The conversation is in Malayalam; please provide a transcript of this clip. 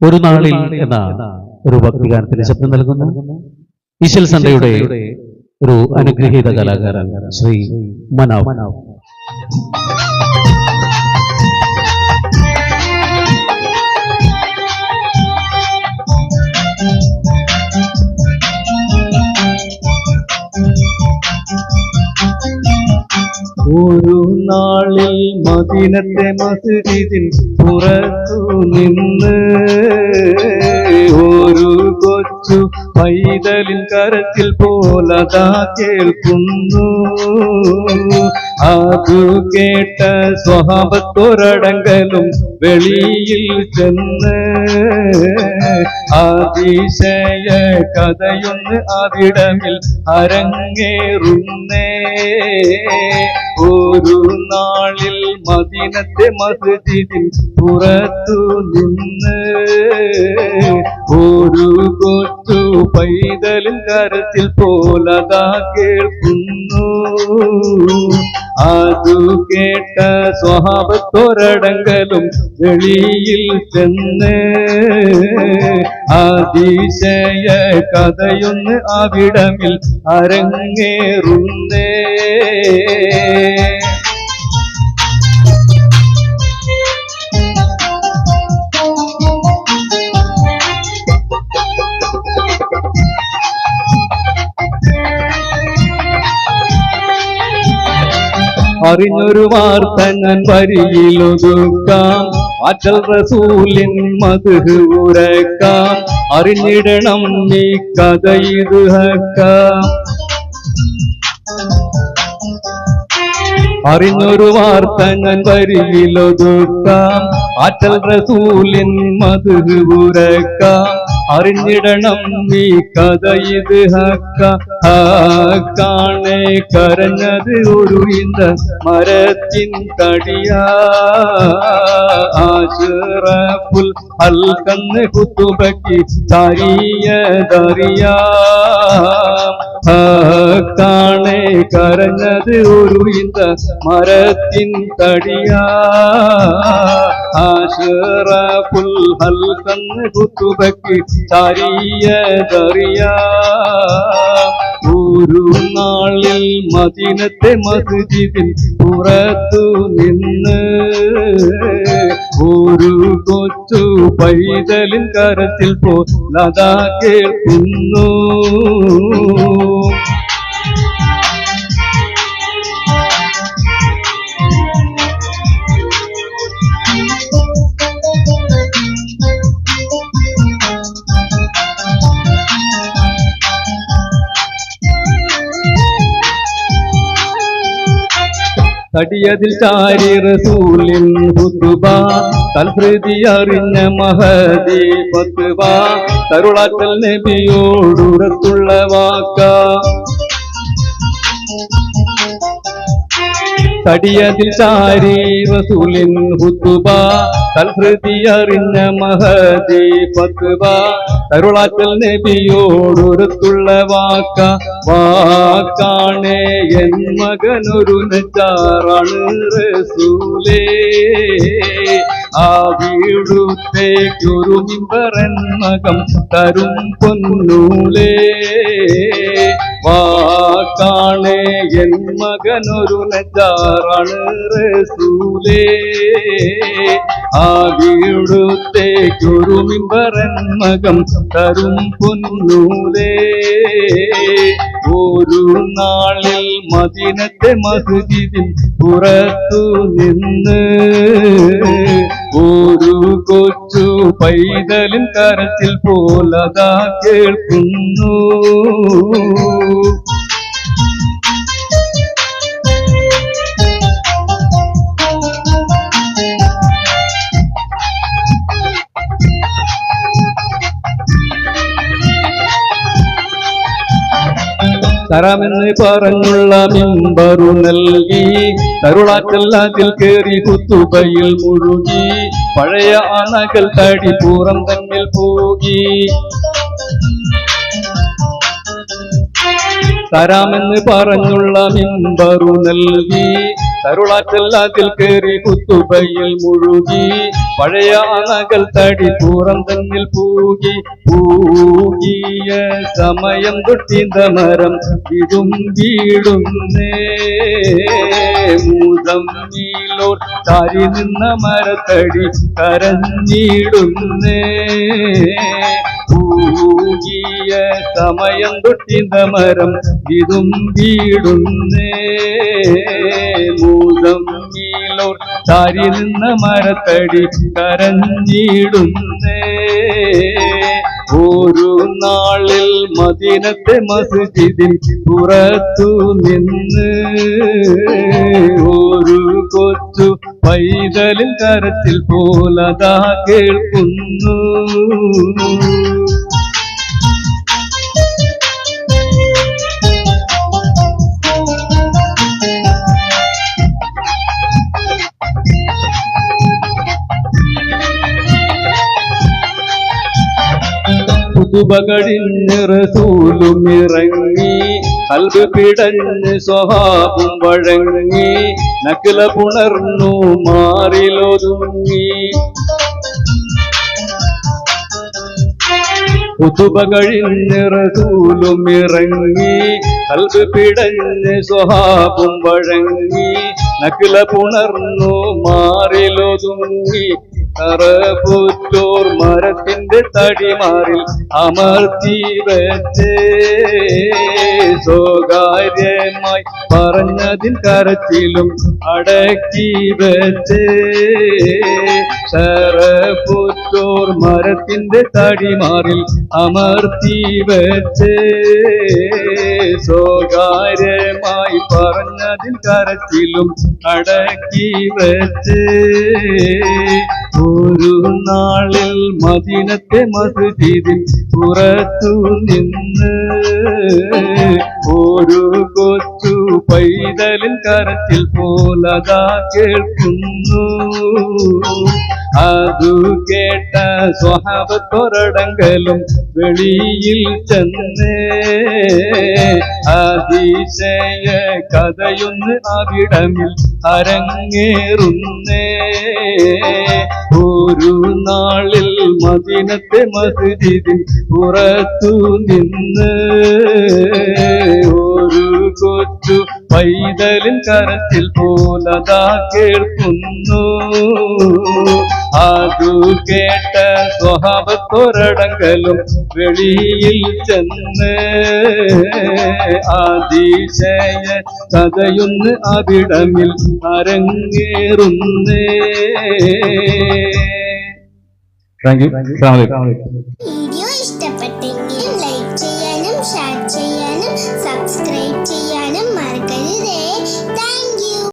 ഒരു നാളിൽ എന്ന ഒരു ഭക്തിഗാനത്തിന് ശബ്ദം നൽകുന്നു. ഈശൽ സന്ധ്യയുടെ ഒരു അനുഗ്രഹീത കലാകാരൻ ശ്രീ മനാവ് ഒരു നാളിൽ മദീനത്തെ മസ്ജിദിൽ പുറത്തു നിന്ന് ഒരു കൊച്ചു പൈതലിൻ കരത്തിൽ പോലതാ കേൾക്കുന്നു. അത് കേട്ട സ്വഭാവത്തൊരടങ്കലും വെളിയിൽ ചെന്ന് അതിശയ കഥയൊന്ന് അവിടമിൽ അരങ്ങേറുന്നേ. ഒരു നാളിൽ മദീനത്തെ മസ്ജിദിൽ പുറത്തു നിന്ന് ഒരു കൊച്ചു പൈതലും കരത്തിൽ പോലതാ കേൾക്കുന്നു. അതു കേട്ട സ്വഭാവത്തൊരടങ്കലും വെളിയിൽ ചെന്ന് അതിശയ കഥയൊന്ന് അവിടമിൽ അരങ്ങേറുന്നേ. അറിഞ്ഞൊരു വാർത്ത ഞാൻ വരിയിലൊതുക്കാം അറ്റൽ റസൂലിൻ മധു അറിഞ്ഞിടണം നീ കഥ അറിഞ്ഞൊരു വാർത്ത ഞാൻ വരിയിലൊതുക്കാം അറ്റൽ റസൂലിൻ മധു അറിഞ്ഞിടണം നീ കഥ. ഇത് കാണേ കരഞ്ഞത് ഒരു ഇന്ത മരത്തിൻ തടിയാ. ആശുറപ്പുൽ അൽക്കന്ന് കുത്തുബക്കി ചാരിയതറിയാ കാണേ കരഞ്ഞത് ഒരു ഇന്ത മരത്തിൻ തടിയാ. ആശുറപ്പുൽ അൽക്കന്ന് കുത്തുബക്കി ചാരിയതറിയാ. ഒരു നാളിൽ മദീനത്തെ മസ്ജിദിൽ പുറത്തു നിന്ന് ഒരു കൊച്ചു പൈതലിൻ കരത്തിൽ പോലതാ കേൾക്കുന്നു. തടിയതിൽ ചാരി റസൂലിൻ ഹുതുബ തൽഹൃതി അറിഞ്ഞ മഹദി ഫത്വ തരുളാറ്റൽ നബിയോടുറത്തുള്ള വാക്ക. തടിയതിൽ ചാരി റസൂലിൻ ഹുതുബ തൽഹൃതി അറിഞ്ഞ മഹദി ഫത്വ തരുളാറ്റൽ നബിയോടൊരുത്തുള്ള വാക്ക വാക്കാണേ എൻ മകനൊരു നെച്ചാറാണ് റസൂലേ. ആ വീടുത്തേക്കൊരു മിമ്പറൻ മകം തരും പൊന്നൂലേ. വാക്കാണേ എൻ മകനൊരു നെച്ചാറാണ് റസൂലേ. ആ വീടുത്തേക്കൊരു മിമ്പറൻ മകം തരും പൊന്നൂലേ. ഒരു നാളിൽ മദിനത്തെ മസ്ജിദിൽ പുറത്തു നിന്ന് ഒരു കൊച്ചു പൈതലും കരത്തിൽ പോലതാ കേൾക്കുന്നു. തരാമെന്ന് പറഞ്ഞുള്ള മിമ്പറു നൽകി തരുളാക്കല്ലാതിൽ കയറി കുത്തുബയിൽ മുഴുകി പഴയ ആനകൾ തടി പൂറം തമ്മിൽ പോകി. തരാമെന്ന് പറഞ്ഞുള്ള മിമ്പറു നൽകി തരുളാക്കല്ലാതിൽ കയറി കുത്തുബയിൽ മുഴുകി പഴയ അണകൾ തടി പൂറം തന്നിൽ പൂകി പൂകിയ സമയം തൊട്ടിന്ത മരം ഇതും വീടുന്നേ. മൂതമ്മീലോർ താരി നിന്ന മരത്തടി കരഞ്ഞിടുന്നേ. പൂകിയ സമയം തൊട്ടിന്ത മരം ഇതും വീടുന്നേ. മൂതമ്മീലോർ താരി നിന്ന മരത്തടി കരഞ്ഞിടുന്നേ. ഒരു നാളിൽ മദീനത്തെ മസ്ജിദിൽ പുറത്തു നിന്ന് ഒരു കൊച്ചു പൈതലിൽ കരത്തിൽ പോലതാ കേൾക്കുന്നു. പുതുപകടിഞ്ഞ് റസൂലും ഇറങ്ങി കൽബ് പിടഞ്ഞ് സ്വഭാവം വഴങ്ങി നക്കില പുണർന്നു മാറിലൊതുങ്ങി. പുതുപകഴിഞ്ഞ് റസൂലും ഇറങ്ങി കൽബ് പിടഞ്ഞ് സ്വഭാവം വഴങ്ങി നക്കില പുണർന്നു മാറിലൊതുങ്ങി. കറപുറ്റോർ മരത്തിന്റെ തടിമാറിൽ അമർത്തി വെച്ച് സ്വകാര്യമായി പറഞ്ഞതിൽ കരച്ചിലും അടക്കി വെച്ചേ. ശരപുറ്റോർ മരത്തിന്റെ തടിമാറിൽ അമർത്തി വെച്ച്. സ്വകാര്യമായി പറഞ്ഞതിൽ കരച്ചിലും അടക്കി വെച്ച്. ഒരു നാളിൽ മദിനത്തെ മസ്ജിദിൽ പുറത്തു നിന്ന് ഒരു കൊച്ചു പൈതലിൽ കരച്ചിൽ പോലതാ കേൾക്കുന്നു. അതു കേട്ട സ്വഭാവത്തൊരടങ്കലും വെളിയിൽ ചെന്ന്. അതിശയ കഥയൊന്ന് അവിടമിൽ അരങ്ങേറുന്നേ. ഒരു നാളിൽ മദിനത്തെ മസ്ജിദിൽ പുറത്തു നിന്ന് ഒരു കൊച്ചു പൈതലിൻ കരത്തിൽ പോലതാ കേൾക്കുന്നു. അതു കേട്ട സ്വഭാവത്തൊരടങ്കലും വെളിയിൽ ചെന്ന് അതിശയ കഥയൊന്ന് അവിടമിൽ അരങ്ങേറുന്നേ. Thank U